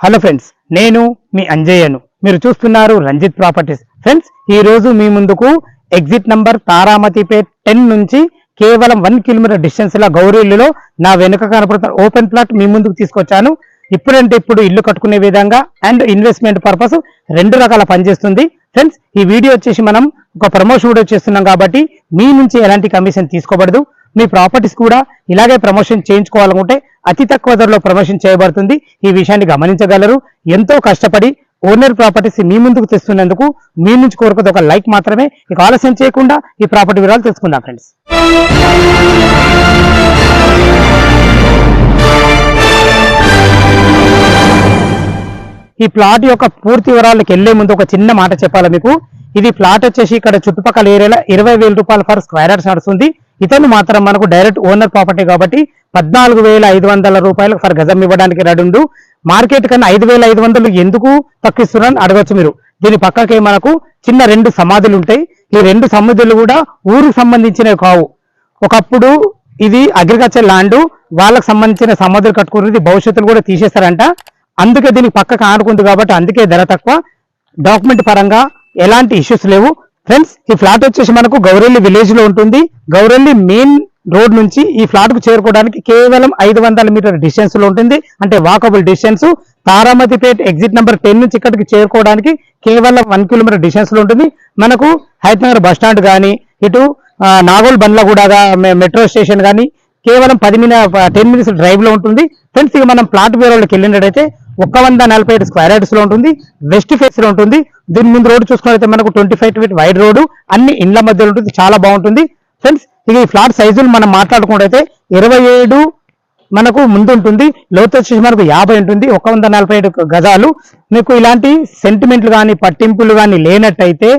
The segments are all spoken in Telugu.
హలో ఫ్రెండ్స్ నేను మీ అంజయ్యను. మీరు చూస్తున్నారు రంజిత్ ప్రాపర్టీస్. ఫ్రెండ్స్ ఈ రోజు మీ ముందుకు ఎగ్జిట్ నంబర్ తారామతిపేట్ టెన్ నుంచి కేవలం వన్ కిలోమీటర్ డిస్టెన్స్ లా గౌరీల్లులో నా వెనుక కనపడుతున్న ఓపెన్ ప్లాట్ మీ ముందుకు తీసుకొచ్చాను. ఇప్పుడంటే ఇప్పుడు ఇల్లు కట్టుకునే విధంగా అండ్ ఇన్వెస్ట్మెంట్ పర్పస్ రెండు రకాల పనిచేస్తుంది ఫ్రెండ్స్ ఈ వీడియో వచ్చేసి మనం ఒక ప్రమోషన్ వీడియో చేస్తున్నాం కాబట్టి మీ నుంచి ఎలాంటి కమిషన్ తీసుకోబడదు. మీ ప్రాపర్టీస్ కూడా ఇలాగే ప్రమోషన్ చేయించుకోవాలనుకుంటే అతి తక్కువ ధరలో ప్రమోషన్ చేయబడుతుంది. ఈ విషయాన్ని గమనించగలరు. ఎంతో కష్టపడి ఓనర్ ప్రాపర్టీస్ మీ ముందుకు తెస్తున్నందుకు మీ నుంచి కోరుకుది ఒక లైక్ మాత్రమే. ఇక ఆలస్యం చేయకుండా ఈ ప్రాపర్టీ వివరాలు తెలుసుకుందాం ఫ్రెండ్స్. ఈ ప్లాట్ యొక్క పూర్తి వివరాలకు వెళ్ళే ముందు ఒక చిన్న మాట చెప్పాలి మీకు? ఇది ప్లాట్ వచ్చేసి ఇక్కడ చుట్టుపక్కల ఏరియాలో ఇరవై వేల రూపాయల ఫర్ స్క్వేర్ యార్డ్స్ నడుస్తుంది. ఇతను మాత్రం మనకు డైరెక్ట్ ఓనర్ ప్రాపర్టీ కాబట్టి పద్నాలుగు వేల ఐదు వందల రూపాయలు ఫర్ గజం ఇవ్వడానికి రెడుండు మార్కెట్ కన్నా ఐదు వేల ఐదు వందలు ఎందుకు తక్కువ అడగచ్చు మీరు. దీని పక్కకే మనకు చిన్న రెండు సమాధులు ఉంటాయి. ఈ రెండు సమాధులు కూడా ఊరికి సంబంధించినవి కావు. ఒకప్పుడు ఇది అగ్రికల్చర్ ల్యాండ్ వాళ్ళకి సంబంధించిన సమాధులు కట్టుకున్నది భవిష్యత్తులో కూడా తీసేస్తారంట. అందుకే దీనికి పక్కకు ఆడుకుంది కాబట్టి అందుకే ధర తక్కువ. డాక్యుమెంట్ పరంగా ఎలాంటి ఇష్యూస్ లేవు. ఫ్రెండ్స్ ఈ ఫ్లాట్ వచ్చేసి మనకు గౌరెల్లి విలేజ్లో ఉంటుంది. గౌరెల్లి మెయిన్ రోడ్ నుంచి ఈ ఫ్లాట్కు చేరుకోవడానికి కేవలం ఐదు వందల మీటర్ డిస్టెన్స్లో ఉంటుంది. అంటే walkable distance Taramatipet exit number ten నుంచి ఇక్కడికి చేరుకోవడానికి కేవలం వన్ కిలోమీటర్ డిస్టెన్స్లో ఉంటుంది. మనకు హైదరాబాద్ బస్ స్టాండ్ కానీ ఇటు నాగోల్ నాగోల్ బండ్లగూడ మెట్రో స్టేషన్ కానీ కేవలం పది మినిట్ టెన్ మినిట్స్ డ్రైవ్లో ఉంటుంది. ఫ్రెండ్స్ ఇక మనం ప్లాట్ వేరేకి వెళ్ళినట్టయితే ఒక వంద నలభై ఐదు స్క్వేర్ యార్డ్స్లో ఉంటుంది వెస్ట్ ఫేస్లో ఉంటుంది. దీని ముందు రోడ్డు చూసుకున్నట్లయితే మనకు twenty five feet wide road అన్ని ఇండ్ల మధ్యలో ఉంటుంది చాలా బాగుంటుంది. ఫ్రెండ్స్ ఇక ఈ ఫ్లాట్ సైజులు మనం మాట్లాడుకున్నట్టయితే ఇరవై ఏడు మనకు ముందు ఉంటుంది లోతు వచ్చేసి మనకు యాభై ఉంటుంది ఒక వంద నలభై ఏడు గజాలు. మీకు ఇలాంటి సెంటిమెంట్లు కానీ పట్టింపులు కానీ లేనట్టయితే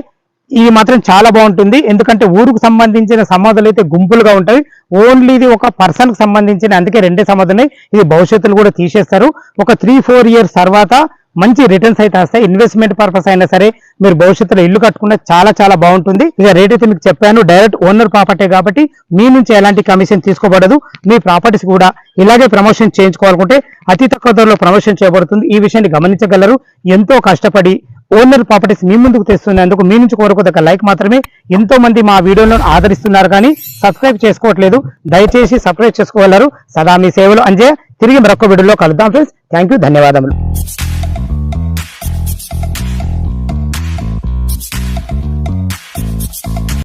ఇది మాత్రం చాలా బాగుంటుంది. ఎందుకంటే ఊరుకు సంబంధించిన సమాధులు అయితే గుంపులుగా ఉంటాయి. ఓన్లీ ఇది ఒక పర్సన్కి సంబంధించిన అందుకే రెండే సమాధులు ఉన్నాయి. ఇది భవిష్యత్తులో కూడా తీసేస్తారు. ఒక త్రీ ఫోర్ ఇయర్స్ తర్వాత మంచి రిటర్న్స్ అయితే వస్తాయి. ఇన్వెస్ట్మెంట్ పర్పస్ అయినా సరే మీరు భవిష్యత్తులో ఇల్లు కట్టుకున్న చాలా చాలా బాగుంటుంది. ఇక రేట్ అయితే మీకు చెప్పాను. డైరెక్ట్ ఓనర్ ప్రాపర్టీ కాబట్టి మీ నుంచి ఎలాంటి కమిషన్ తీసుకోబడదు. మీ ప్రాపర్టీస్ కూడా ఇలాగే ప్రమోషన్ చేయించుకోవాలనుకుంటే అతి తక్కువ ధరలో ప్రమోషన్ చేయబడుతుంది. ఈ విషయాన్ని గమనించగలరు. ఎంతో కష్టపడి ఓనర్ ప్రాపర్టీస్ మీ ముందుకు తెస్తున్నందుకు మీ నుంచి కోరుకోదగ్గ లైక్ మాత్రమే. ఎంతో మంది మా వీడియోలను ఆదరిస్తున్నారు కానీ సబ్స్క్రైబ్ చేసుకోవట్లేదు. దయచేసి సబ్స్క్రైబ్ చేసుకోగలరు. సదా మీ సేవలు అంజే తిరిగి మరొక వీడియోలో కలుద్దాం ఫ్రెండ్స్. Thank you. ధన్యవాదములు.